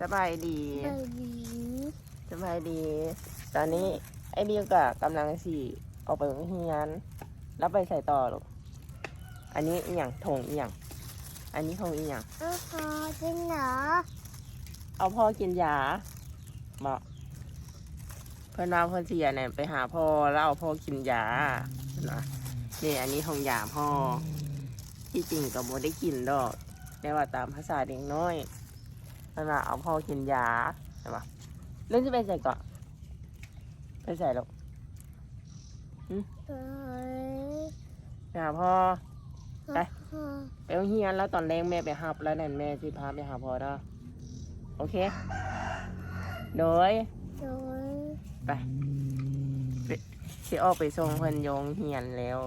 สบายดีไปดีสบายดี ตอนนี้ไอ้เดียวกับกำลังสี่ออกไปโรงเรียนแล้วไปใส่ต่อลูกอันนี้อีหยังถงอีหยังอันนี้ถงอีหยังเออพอจริงเหรอเอาพ่อกินยาบอกเพื่อนว่าเพื่อนเสียเนี่ยไปหาพ่อแล้วเอาพ่อกินยานะนี่อันนี้ของยาพ่อที่จริงก็บ่ได้กินดอกแต่ว่าตามภาษาเด็กน้อย เอนว่าเอาพ่อกินยาใช่ปะเล่นจะไปใส่เกาะไปใส่หรอกไปหาพ่อ ไป ไปโรงเรียนแล้วตอนแรกแม่ไปหับแล้วนั่นแม่สิพาไปหาพ่อเด้อโอเคโดยไปสิออกไปส่งเพิ่นโยงเฮียนแล้ว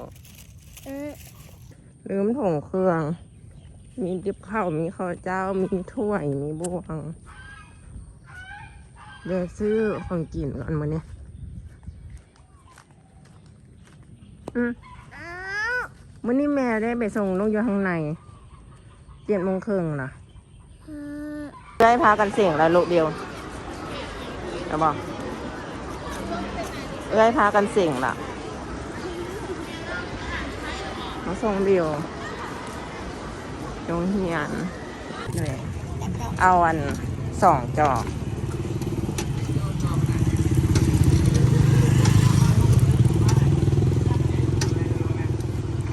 ลืมถุงเครื่อง มีดิบข้าวมีข้าวเจ้า มีถ้วย มีบวง เดี๋ยวซื้อของกินก่อนมื้อนี้อืมอ้าวมื้อนี้แม่ได้ไปส่งลูกอยู่ข้างในเจ็ดโมงครึ่งนะเออได้พากันเสียงแล้วลูกเดียวจะบอกได้พากันเสียงละมาส่งเดียว โรงเรียนเอาอันสองจอก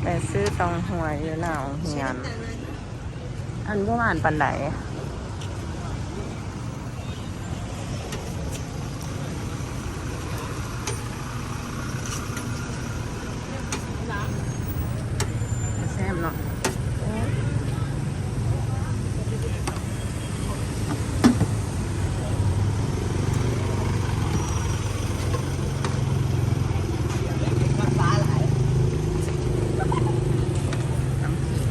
ไปซื้อตองหวยอยู่หน้าโรงเรียนอันก็อ่านปันไหนซ่บเนาะน้ำขิง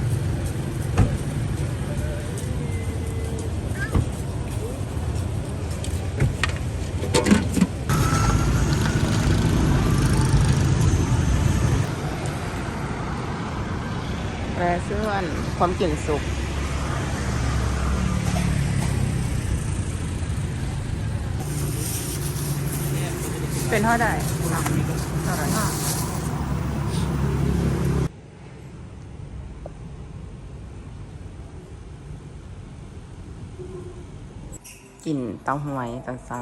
สื้อนความกลิ่นสุกเป็นเท่าไหร่เท่าไหร่กินเต้าหวยตอนเช้า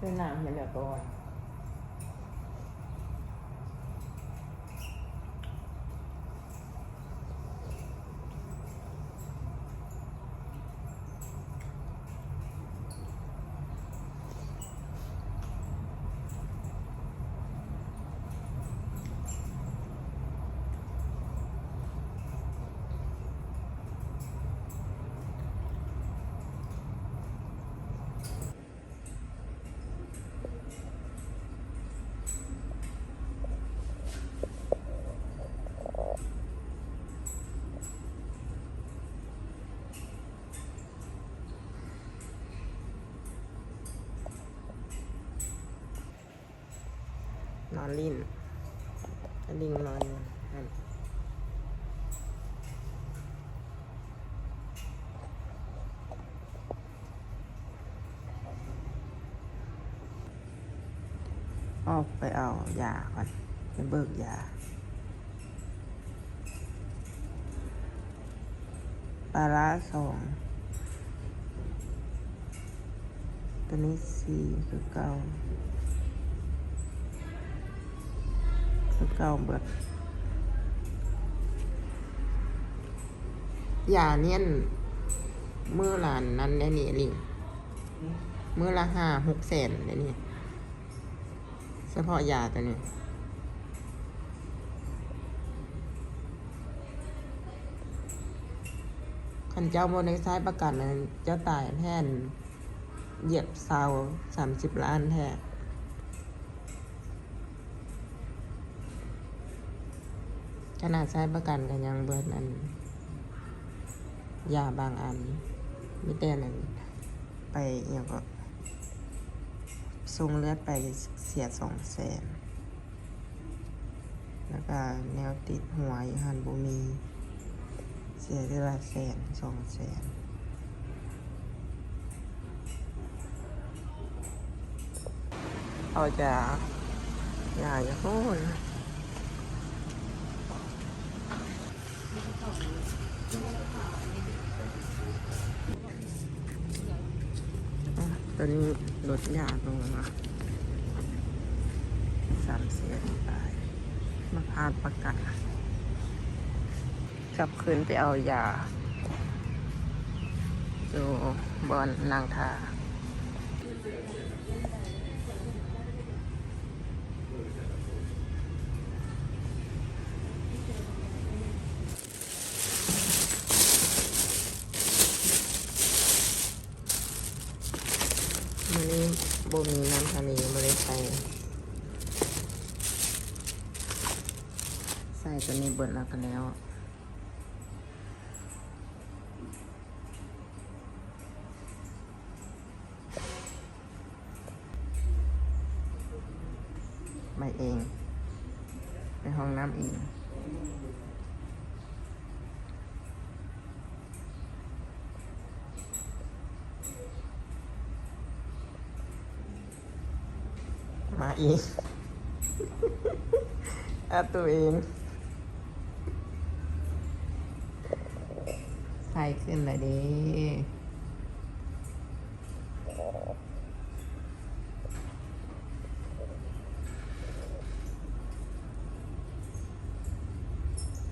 สดชื่นอ๋อครับเป็นหนังเห็นเหลือตั นอนลิ้นลิงนอนนั่นออกไปเอายาก่อนไปเบิกยาปลาร้าสองตัวนี้สี่คือเก้า คือเก้าเบิดอย่าเนียนมือหลานนั้นแน่นี่ลิงมือละห้าหกแสนเดี๋ยวนี้เฉพาะยาตัวนี้ขันเจ้าโมในซ้ายประกันนั้นเจ้าตายแทนเหยียบเสาสามสิบล้านแท้ ขนาดซ้ประกันกันยังเบิดอันยาบางอันมิแต่นั้นไปอย่างก็ทรงเลือดไปเสียสองแสนแล้วก็แนวติดหัวอยู่หันบุมี เสียเดือนละแสนสองแสนเอาจะอยากจะพูดอะ ตอนนี้ลดยาลงแล้วนะสามเสียไปมาพาดประกาศกลับคืนไปเอายาอยู่บอนนางทา มันนี้บ่มีน้ำทะเลม่ได้ใส่ใส่ตัวนี้เบิดแล้วกันแล้วไปเอง ไปห้องน้ำเอง เองเอาตัวเอง ใส่ขึ้นเลยดิ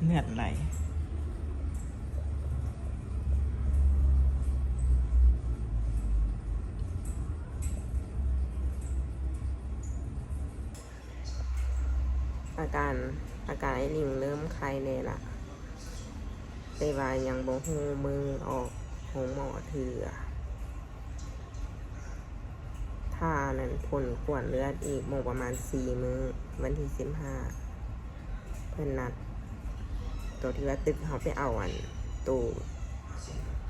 เลือดไหล อาการอาการไอ้ลิงเริ่มไข้เลยละแต่ว่ายังบ่ฮู้มือออกหงหมอเถือถ้านั้นผลกวดเลือดอีกโมงประมาณสี่มือวันที่สิบห้าเพื่อนนัด ตัวที่ว่าตึกเขาไปเอาอันตัว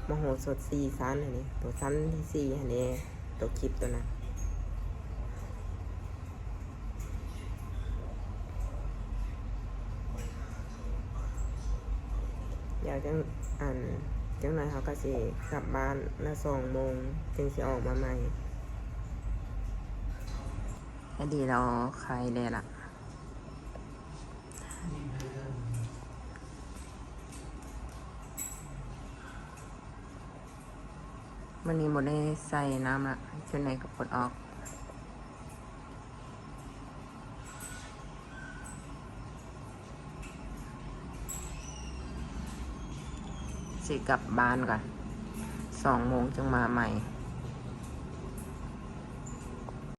มโหสถสี่สั้นอันนี้ตัวสั้นที่สี่อันนี้ตัวคลิปตัวนั้นเดี๋ยว จังอันจังหน่อยเขาก็สิกลับบ้านละสองโมงจึงสิออกมาใหม่ก็ดีเราใครเลยล่ะวันนี้หมดได้ใส่น้ำละชุดไหนก็ปลดออก สิกลับบ้านก่อนสองโมงจึงมาใหม่